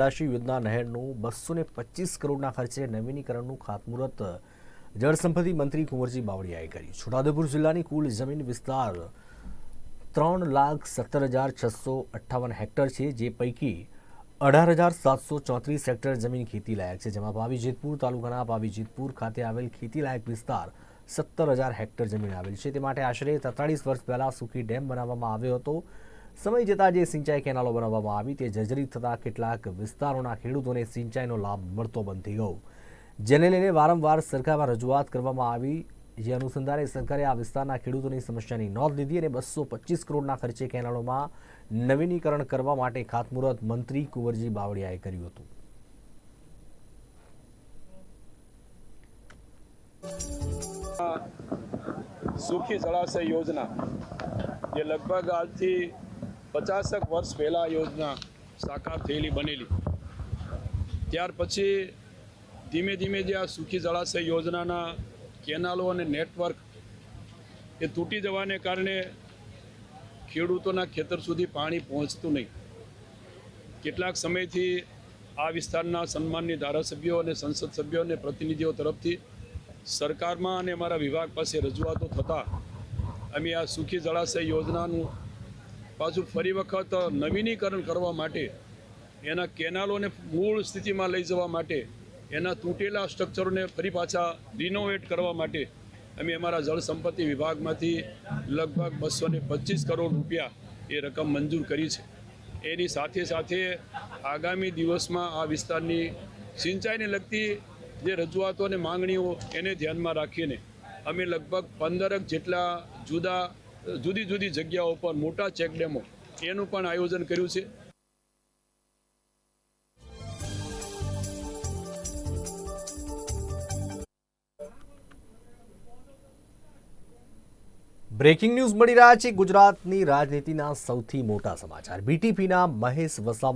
રાશિ યોજના નહેરનું બસો ને પચીસ કરોડના ખર્ચે નવીનીકરણનું ખાતમુહૂર્ત જળસંપત્તિ મંત્રી કુંવરજી બાવળિયાએ કર્યું છોટાઉદેપુર જિલ્લાની કુલ જમીન વિસ્તાર ત્રણ લાખ સત્તર હજાર છસો અઠ્ઠાવન હેક્ટર છે, જે પૈકી અઢાર હજાર સાતસો ચોત્રીસ હેક્ટર જમીન ખેતીલાયક છે. જેમાં ભાવી જેતપુર તાલુકાના ભાવી જેતપુર ખાતે આવેલ ખેતીલાયક વિસ્તાર સત્તર હજાર હેક્ટર જમીન આવેલ છે. તે માટે આશરે તેતાળીસ વર્ષ પહેલાં સુખી ડેમ બનાવવામાં આવ્યો હતો. સમય જતાં જે સિંચાઈ કેનાલો બનાવવામાં આવી તે જર્જરિત થતાં કેટલાક વિસ્તારોના ખેડૂતોને સિંચાઈનો લાભ મળતો બંધ થઈ ગયો. જેને લઈને વારંવાર સરકારમાં રજૂઆત કરવામાં આવી. જે અનુસંધાને સરકારે આ વિસ્તારના ખેડૂતોની સમસ્યાની નોંધ લીધી અને બસો પચીસ કરોડના ખર્ચે કેનાલોમાં નવીનીકરણ કરવા માટે ખાતમુહૂર્ત મંત્રી કુંવરજી બાવળિયાએ કર્યું હતું. સુખી જળાશય યોજના જે લગભગ આજથી પચાસક વર્ષ પહેલાં યોજના સાકાર થયેલી બનેલી. ત્યાર પછી ધીમે ધીમે જે આ સુખી જળાશય યોજનાના કેનાલો અને નેટવર્ક એ તૂટી જવાને કારણે ખેડૂતોના ખેતર સુધી પાણી પહોંચતું નહીં. કેટલાક સમયથી આ વિસ્તારના સન્માનની ધારાસભ્યો અને સંસદ સભ્યો અને પ્રતિનિધિઓ તરફથી સરકારમાં અને અમારા વિભાગ પાસે રજૂઆતો થતાં અમે આ સુખી જળાશય યોજનાનું પાછું ફરી વખત નવીનીકરણ કરવા માટે, એના કેનાલોને મૂળ સ્થિતિમાં લઈ જવા માટે, એના તૂટેલા સ્ટ્રક્ચરોને ફરી પાછા રિનોવેટ કરવા માટે, અમે અમારા જળ સંપત્તિ વિભાગમાંથી લગભગ બસો ને પચીસ કરોડ રૂપિયા એ રકમ મંજૂર કરી છે. એની સાથે સાથે આગામી દિવસમાં આ વિસ્તારની સિંચાઈને લગતી જે રજૂઆતો અને માંગણીઓ, એને ધ્યાનમાં રાખીને અમે લગભગ પંદરક જેટલા જુદા જુદી જુદી જગ્યાઓ પર મોટા ચેકડેમો એનું પણ આયોજન કર્યું છે. બ્રેકિંગ ન્યૂઝ મળી રહ્યા છે ગુજરાતની રાજનીતિના સૌથી મોટા સમાચાર. બીટીપીના મહેશ વસાવા